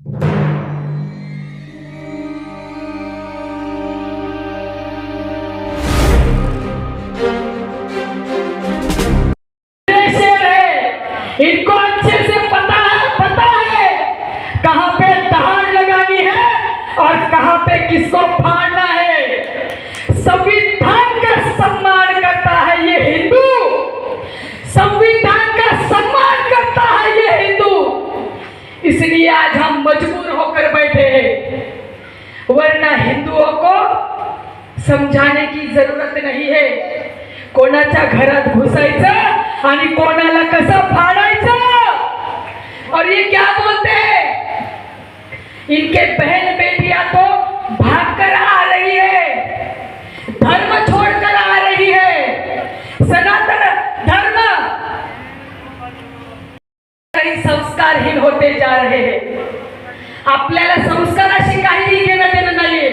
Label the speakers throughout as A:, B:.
A: इनको अच्छे से पता पता है कहाँ है और कहाँ किसको फाड़ना है। संविधान का सम्मान करता है ये हिंदू। संविधान इसलिए आज हम मजबूर होकर बैठे हैं। वरना हिंदुओं को समझाने की जरूरत नहीं है। कोणाच्या घरात घुसायचं आणि कोणाला कसं फाडायचं? और ये क्या बोलते हैं? इनके बहन बेटिया तो भाग कर आ रही है धर्म छोड़कर आ रही है सनातन धर्म काही संस्कारहीन होते आहे. आपल्याला संस्काराशी काहीही घेणं देणं नाहीये.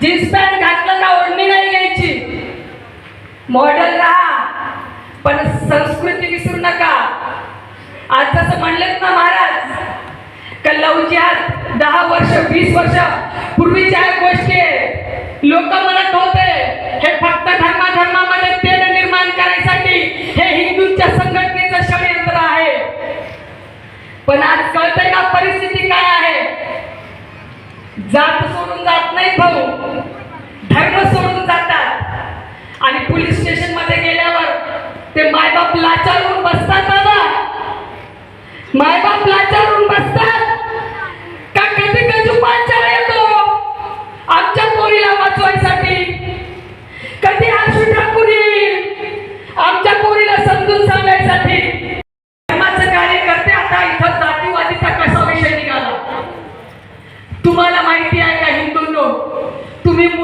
A: जीन्स पॅन्ट घातलं का ओढणी नाही घ्यायची? मॉडेल राहा पण संस्कृती विसरू नका. आज जसं म्हणलेत ना महाराज का आज दहा वर्ष वीस वर्ष पूर्वीच्या गोष्टी लोक म्हणत होते हे फक्त धर्माधर्मामध्ये तेल निर्माण करायसाठी हे हिंदूंच्या संघटनेचं षडयंत्र आहे पण आज कळतंय ना परिस्थिती काय आहे? जात सोडून जात नाही भाऊ. धर्म सोडून जातात. आणि पोलीस स्टेशनमध्ये गेल्यावर ते मायबाप लाचार होऊन बसतात.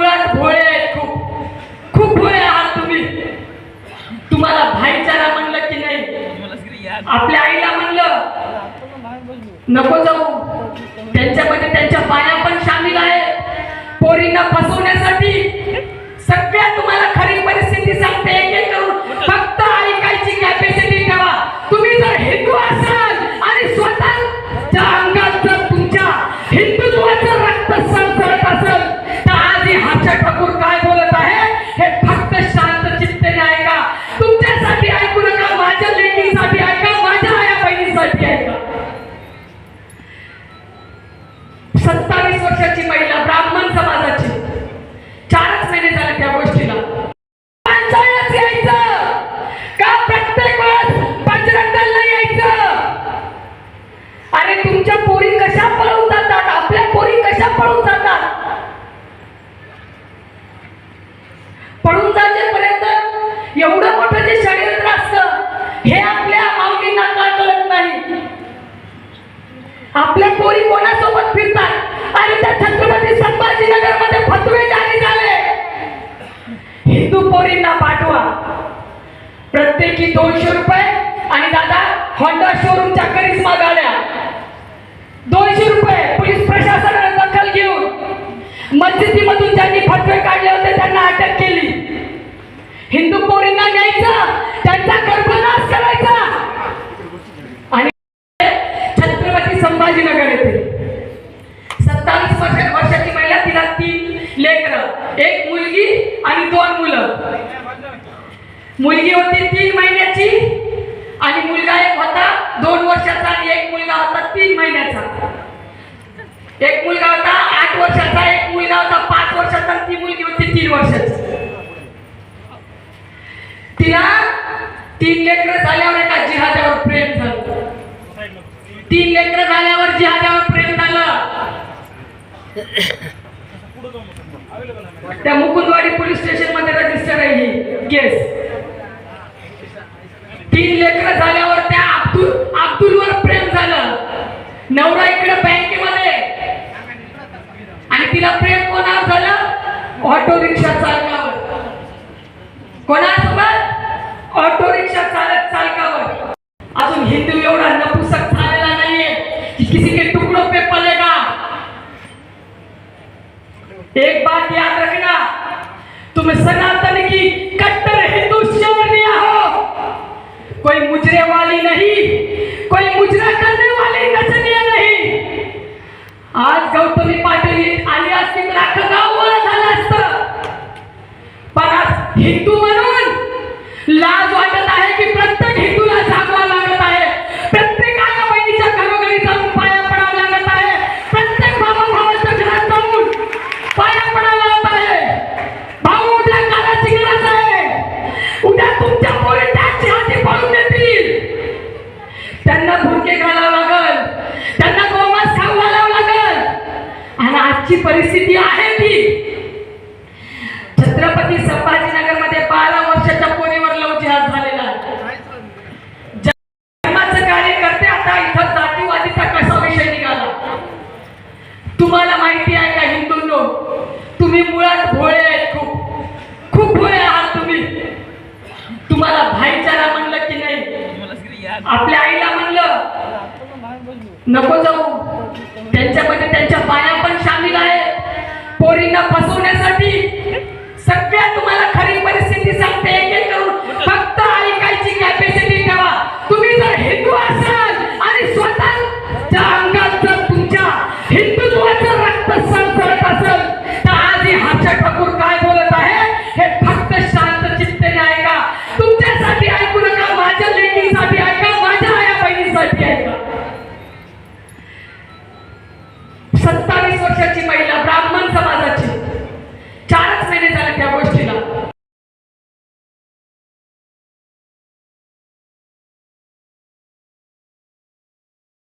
A: मुळात भोळे आहेत खूप. खूप भोळे आहात तुम्ही. तुम्हाला भाईचारा म्हणलं की नाही? आपल्या आईला म्हणलं नको जाऊ. त्यांच्यामध्ये त्यांच्या बाया पण सामील आहेत. पोरींना फसवण्यासाठी सगळ्या तुम्हाला खरी परिस्थिती सांगते एक एक करून फक्त ऐकायची कॅपॅसिटी ठेवा. तुम्ही जर हिंदू असाल आणि स्वतःच्या अंगात जर तुमच्या हिंदुत्वाचं रक्त वर्षाची महिला मैत्रिणींना पाठवा. प्रत्येकी दोनशे रुपये आणि दादा होंडा शोरूमच्या करिश्मा गाड्या दोनशे रुपये पोलीस प्रशासनाने दखल घेऊन मस्जिदीमधून ज्यांनी फटवे काढले होते त्यांना अटक केली. हिंदू पोरींना न्यायचं त्यांचा गर्भनाश करायचा. आणि छत्रपती संभाजीनगर येथे सत्तावीस वर्ष वर्षाची महिला तिला तीन लेकर एक मुलगी आणि दोन मुलं. मुलगी होती तीन महिन्याची आणि मुलगा एक होता. दोन वर्षाचा आणि एक मुलगा होता तीन महिन्याचा. एक मुलगा होता आठ वर्षाचा एक मुलगा होता पाच वर्षाचा ती मुलगी होती तीन वर्षाची. तिला तीन लेकर झाल्यावर एका जिहाद्यावर प्रेम झालं. तीन लेकर झाल्यावर जिहाद्यावर प्रेम झालं. त्या मुकुंदवाडी पोलीस स्टेशनमध्ये रजिस्टर आहे ही. केस लेकर झाल्यावर त्या अब्दुल अब्दुलवर प्रेम झालं. नवरा इकडे बँकेमध्ये. आणि तिला प्रेम कोणावर झालं? ऑटो रिक्षा चालकावर. कोणावर? दूसरे वाली नहीं. कोई मुजरा करने वाली नजरिया नहीं. आज गौतमी त्यांना भुके घालावं लागल. त्यांना गोमास खाऊ घालावं लागल. आणि आजची परिस्थिती आहे ती. छत्रपती संभाजीनगरमध्ये बारा वर्षाच्या कोणीवर लव जिहाद झालेला. धर्माचं कार्य करते आता इथं जातीवादीचा कसा विषय निघाला? तुम्हाला माहिती आहे का हिंदूंनो? तुम्ही मुळात भोळे आहेत खूप. खूप भोळे आहात तुम्ही. तुम्हाला भाईचारा म्हणून आपल्या आईला म्हणलं नको जाऊ. त्यांच्यामध्ये त्यांच्या पाया पण सामील आहे पोरींना फसवण्यासाठी सगळ्या तुम्हाला खरी परिस्थिती सांगते एक एक करून फक्त ऐकायची कॅपॅसिटी ठेवा. तुम्ही जर हिंदू असाल आणि स्वतः अंगात जर तुमच्या हिंदुत्वाचं रक्त सरसरत असेल तर आज ही ठाकूर काय